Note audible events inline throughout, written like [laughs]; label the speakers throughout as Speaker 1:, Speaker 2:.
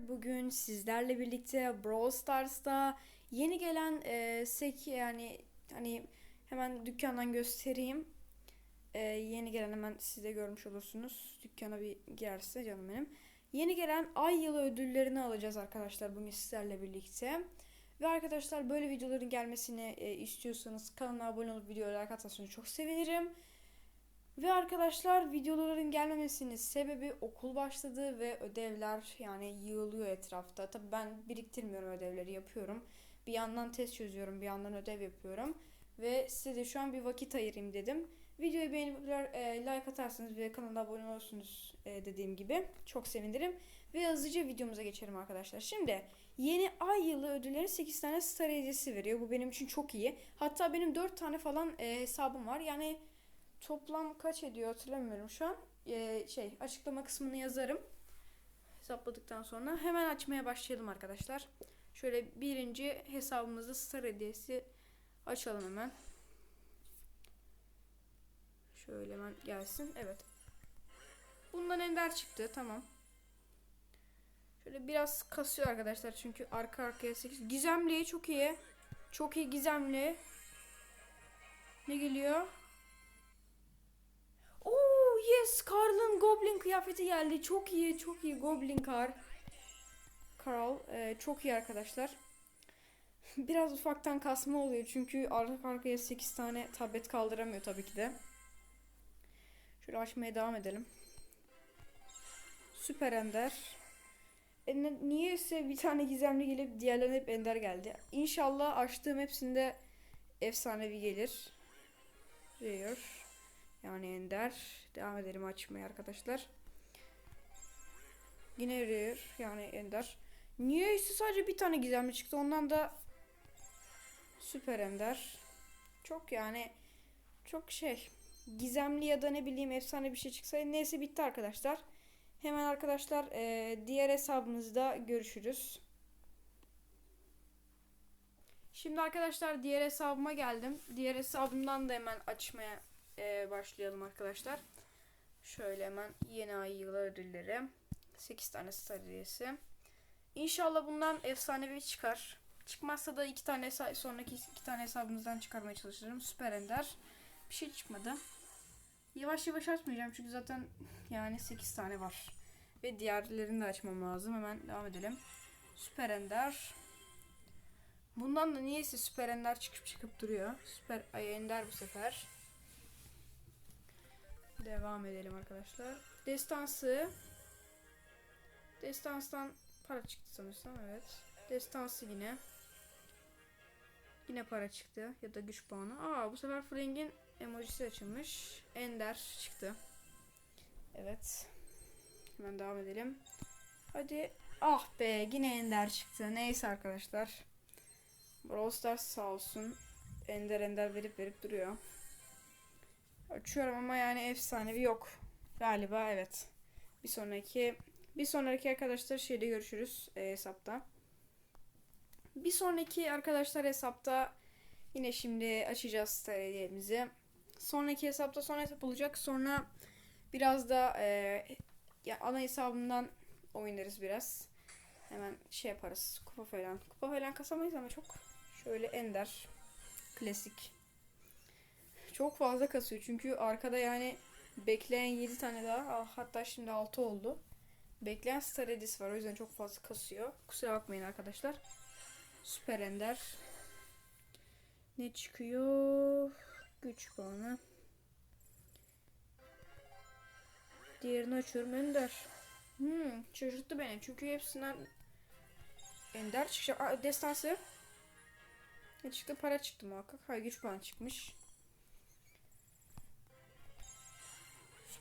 Speaker 1: Bugün sizlerle birlikte Brawl Stars'ta yeni gelen e, sek yani hani hemen dükkandan göstereyim. E, yeni gelen hemen siz de görmüş olursunuz. Dükkana bir girerse canım benim. Yeni gelen ay yılı ödüllerini alacağız arkadaşlar bugün sizlerle birlikte. Ve arkadaşlar böyle videoların gelmesini e, istiyorsanız kanala abone olup videoya like atarsanız çok sevinirim. Ve arkadaşlar videoların gelmemesinin sebebi okul başladı ve ödevler yani yığılıyor etrafta. Tabii ben biriktirmiyorum ödevleri yapıyorum. Bir yandan test çözüyorum bir yandan ödev yapıyorum. Ve size de şu an bir vakit ayırayım dedim. Videoyu beğenip e, like atarsanız ve kanala abone olursunuz e, dediğim gibi çok sevinirim. Ve hızlıca videomuza geçelim arkadaşlar. Şimdi yeni ay yılı ödülleri 8 tane star hediyesi veriyor. Bu benim için çok iyi. Hatta benim 4 tane falan e, hesabım var. Yani toplam kaç ediyor hatırlamıyorum şu an. Ee, şey açıklama kısmını yazarım. Hesapladıktan sonra hemen açmaya başlayalım arkadaşlar. Şöyle birinci hesabımızda star hediyesi açalım hemen. Şöyle hemen gelsin. Evet. Bundan ender çıktı. Tamam. Şöyle biraz kasıyor arkadaşlar çünkü arka arkaya 8. Gizemli çok iyi. Çok iyi gizemli. Ne geliyor? Yes Carl'ın Goblin kıyafeti geldi. Çok iyi çok iyi Goblin Carl. Carl e, çok iyi arkadaşlar. [laughs] Biraz ufaktan kasma oluyor çünkü arka arkaya 8 tane tablet kaldıramıyor tabii ki de. Şöyle açmaya devam edelim. Süper Ender. E, niyeyse bir tane gizemli gelip diğerlerine hep Ender geldi. İnşallah açtığım hepsinde efsanevi gelir. Rare. Yani Ender. Devam edelim açmaya arkadaşlar. Yine Rare. Yani Ender. Niyeyse sadece bir tane gizemli çıktı. Ondan da Süper Ender. Çok yani çok şey gizemli ya da ne bileyim efsane bir şey çıksa neyse bitti arkadaşlar. Hemen arkadaşlar e, diğer hesabımızda görüşürüz. Şimdi arkadaşlar diğer hesabıma geldim. Diğer hesabımdan da hemen açmaya e, başlayalım arkadaşlar. Şöyle hemen yeni ay yılı ödülleri. 8 tane star hediyesi. İnşallah bundan efsanevi çıkar. Çıkmazsa da iki tane sonraki iki tane hesabımızdan çıkarmaya çalışırım. Süper Ender. Bir şey çıkmadı. Yavaş yavaş açmayacağım çünkü zaten yani 8 tane var. Ve diğerlerini de açmam lazım. Hemen devam edelim. Süper Ender. Bundan da niyeyse Süper Ender çıkıp çıkıp duruyor. Süper Ay Ender bu sefer. Devam edelim arkadaşlar. Destansı. Destanstan para çıktı sanırsam evet. Destansı yine. Yine para çıktı ya da güç puanı. Aa bu sefer Frank'in emojisi açılmış. Ender çıktı. Evet. Hemen devam edelim. Hadi. Ah be yine Ender çıktı. Neyse arkadaşlar. Brawl Stars sağ olsun. Ender Ender verip verip duruyor. Açıyorum ama yani efsanevi yok. Galiba evet. Bir sonraki bir sonraki arkadaşlar şeyde görüşürüz e, hesapta. Bir sonraki arkadaşlar hesapta yine şimdi açacağız TR'lerimizi. Sonraki hesapta son hesap olacak. Sonra biraz da e, ya ana hesabımdan oynarız biraz. Hemen şey yaparız. Kupa falan. Kupa falan kasamayız ama çok şöyle ender. Klasik. Çok fazla kasıyor çünkü arkada yani bekleyen 7 tane daha ah, hatta şimdi 6 oldu. Bekleyen Star Edis var o yüzden çok fazla kasıyor. Kusura bakmayın arkadaşlar. Süper Ender. Ne çıkıyor? Güç puanı. Diğerini açıyorum Ender. Hmm, şaşırttı beni çünkü hepsinden Ender çıkacak. Aa, destansı. Ne çıktı? Para çıktı muhakkak. Hayır güç puanı çıkmış.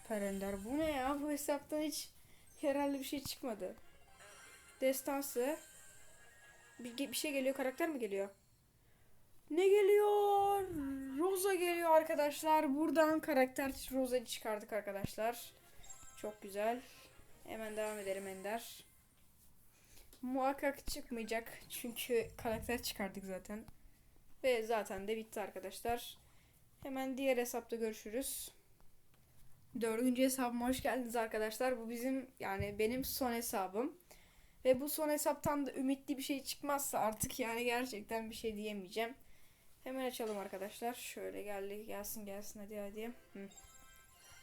Speaker 1: Süper Ender. Bu ne ya? Bu hesaptan hiç herhalde bir şey çıkmadı. Destansı. Bir, bir şey geliyor. Karakter mi geliyor? Ne geliyor? Rosa geliyor arkadaşlar. Buradan karakter Rosa'yı çıkardık arkadaşlar. Çok güzel. Hemen devam edelim Ender. Muhakkak çıkmayacak. Çünkü karakter çıkardık zaten. Ve zaten de bitti arkadaşlar. Hemen diğer hesapta görüşürüz. Dördüncü hesabıma hoş geldiniz arkadaşlar. Bu bizim yani benim son hesabım. Ve bu son hesaptan da ümitli bir şey çıkmazsa artık yani gerçekten bir şey diyemeyeceğim. Hemen açalım arkadaşlar. Şöyle geldi gelsin gelsin hadi hadi. Hı.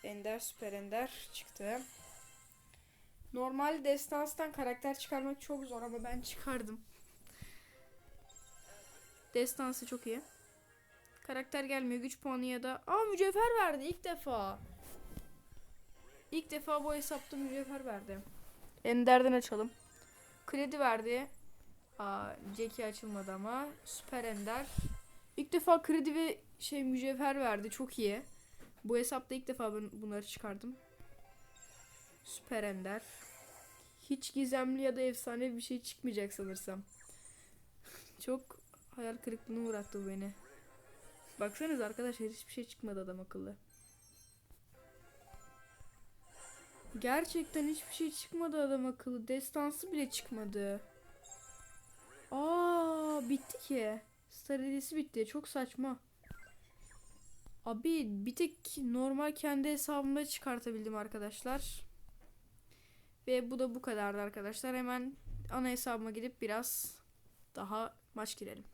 Speaker 1: Ender süper ender çıktı. Normal destanstan karakter çıkarmak çok zor ama ben çıkardım. Destansı çok iyi. Karakter gelmiyor. Güç puanı ya da... Aa mücevher verdi ilk defa. İlk defa bu hesapta mücevher verdi. Ender'den açalım. Kredi verdi. Aa, Jackie açılmadı ama. Süper Ender. İlk defa kredi ve şey mücevher verdi. Çok iyi. Bu hesapta ilk defa ben bunları çıkardım. Süper Ender. Hiç gizemli ya da efsane bir şey çıkmayacak sanırsam. [laughs] Çok hayal kırıklığına uğrattı bu beni. Baksanız arkadaşlar hiçbir şey çıkmadı adam akıllı. Gerçekten hiçbir şey çıkmadı adam akıllı. Destansı bile çıkmadı. Aa bitti ki. Star hediyesi bitti. Çok saçma. Abi bir tek normal kendi hesabımda çıkartabildim arkadaşlar. Ve bu da bu kadardı arkadaşlar. Hemen ana hesabıma gidip biraz daha maç girelim.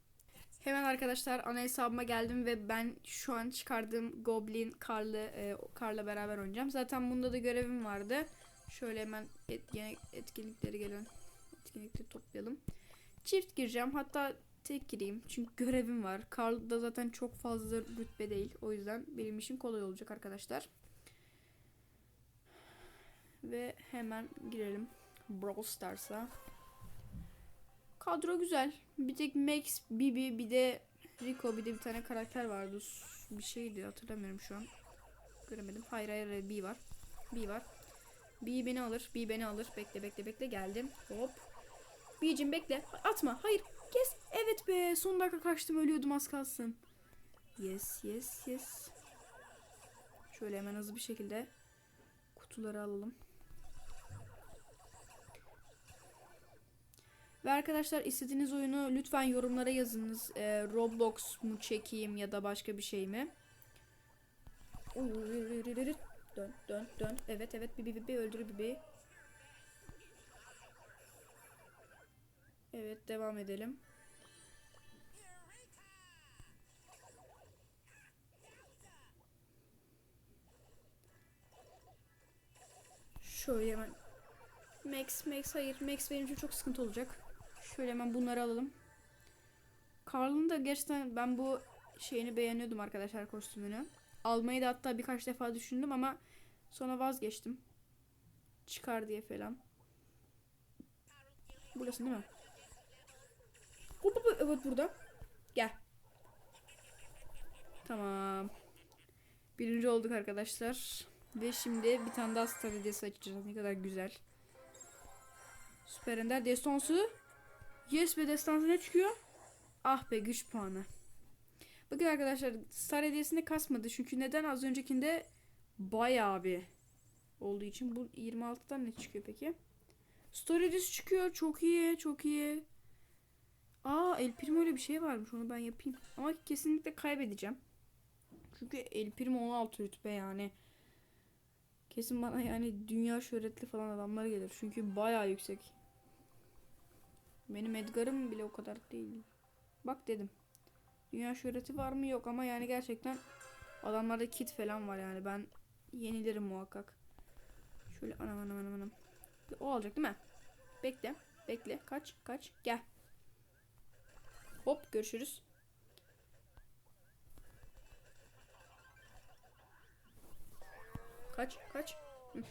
Speaker 1: Hemen arkadaşlar ana hesabıma geldim ve ben şu an çıkardığım Goblin Karl'ı e, Karl'la beraber oynayacağım. Zaten bunda da görevim vardı. Şöyle hemen et, yine etkinlikleri gelen etkinlikleri toplayalım. Çift gireceğim. Hatta tek gireyim. Çünkü görevim var. Karl'da zaten çok fazla rütbe değil. O yüzden benim işim kolay olacak arkadaşlar. Ve hemen girelim Brawl Stars'a. Kadro güzel. Bir tek Max, Bibi, bir de Rico, bir de bir tane karakter vardı. Bir şeydi hatırlamıyorum şu an. Göremedim. Hayır hayır, B var. B var. B beni alır. B beni alır. Bekle bekle bekle geldim. Hop. B'cim bekle. Atma. Hayır. Kes. Evet be. Son dakika kaçtım. Ölüyordum az kalsın. Yes yes yes. Şöyle hemen hızlı bir şekilde kutuları alalım. Ve arkadaşlar istediğiniz oyunu lütfen yorumlara yazınız. Ee, Roblox mu çekeyim ya da başka bir şey mi? Dön dön dön. Evet evet bibi bibi öldür bibi. Evet devam edelim. Şöyle hemen Max Max hayır Max benim için çok sıkıntı olacak. Şöyle hemen bunları alalım. Carl'ın da gerçekten ben bu şeyini beğeniyordum arkadaşlar kostümünü. Almayı da hatta birkaç defa düşündüm ama sonra vazgeçtim. Çıkar diye falan. Burası değil mi? Hop, hop, evet burada. Gel. Tamam. Birinci olduk arkadaşlar. Ve şimdi bir tane daha star hediyesi açacağız. Ne kadar güzel. Süper Ender Destansı. Yes be destansı ne çıkıyor? Ah be güç puanı. Bakın arkadaşlar star hediyesinde kasmadı. Çünkü neden az öncekinde bayağı bir olduğu için bu 26'dan ne çıkıyor peki? Star hediyesi çıkıyor. Çok iyi. Çok iyi. Aa El Primo öyle bir şey varmış. Onu ben yapayım. Ama kesinlikle kaybedeceğim. Çünkü El Primo 16 rütbe yani. Kesin bana yani dünya şöhretli falan adamlar gelir. Çünkü bayağı yüksek. Benim Edgar'ım bile o kadar değil. Bak dedim. Dünya şöhreti var mı yok ama yani gerçekten adamlarda kit falan var yani ben yenilirim muhakkak. Şöyle anam anam anam anam. O alacak değil mi? Bekle. Bekle. Kaç. Kaç. Gel. Hop görüşürüz. Kaç. Kaç. Hı.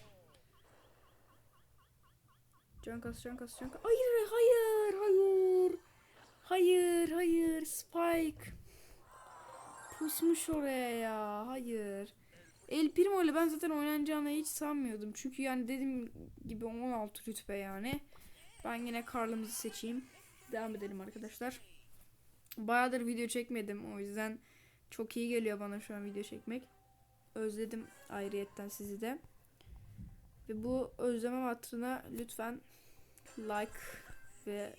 Speaker 1: Can kas, can. Hayır, hayır, hayır. Hayır, hayır. Spike. Pusmuş oraya ya. Hayır. El Primo ile ben zaten oynanacağını hiç sanmıyordum. Çünkü yani dediğim gibi 16 rütbe yani. Ben yine Karl'ımızı seçeyim. Devam edelim arkadaşlar. Bayağıdır video çekmedim. O yüzden çok iyi geliyor bana şu an video çekmek. Özledim ayrıyetten sizi de. Ve bu özleme hatırına lütfen like ve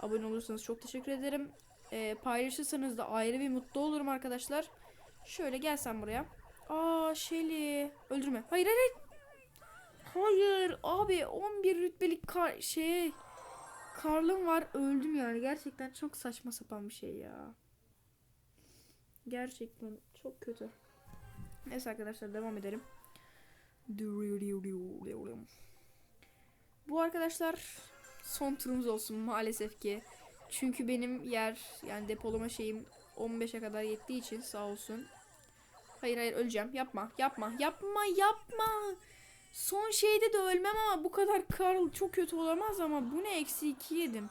Speaker 1: abone olursanız çok teşekkür ederim. Ee, paylaşırsanız da ayrı bir mutlu olurum arkadaşlar. Şöyle gelsen buraya. Aa Shelly. Öldürme. Hayır hayır. Hayır abi 11 rütbelik kar şey Karl'ım var öldüm yani. Gerçekten çok saçma sapan bir şey ya. Gerçekten çok kötü. Neyse arkadaşlar devam edelim. Bu arkadaşlar son turumuz olsun maalesef ki. Çünkü benim yer yani depolama şeyim 15'e kadar yettiği için sağ olsun. Hayır hayır öleceğim. Yapma yapma yapma yapma. Son şeyde de ölmem ama bu kadar Karl çok kötü olamaz ama bu ne eksi 2 yedim.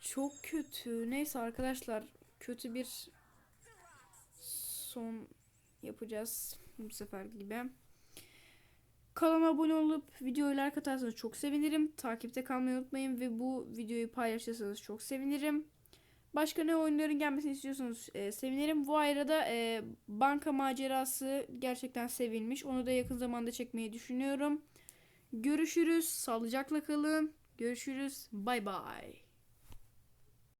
Speaker 1: Çok kötü. Neyse arkadaşlar kötü bir son yapacağız bu sefer gibi. Kanalıma abone olup videoyu like atarsanız çok sevinirim. Takipte kalmayı unutmayın ve bu videoyu paylaşırsanız çok sevinirim. Başka ne oyunların gelmesini istiyorsanız e, sevinirim. Bu arada e, banka macerası gerçekten sevilmiş. Onu da yakın zamanda çekmeyi düşünüyorum. Görüşürüz. Sağlıcakla kalın. Görüşürüz. Bay bay.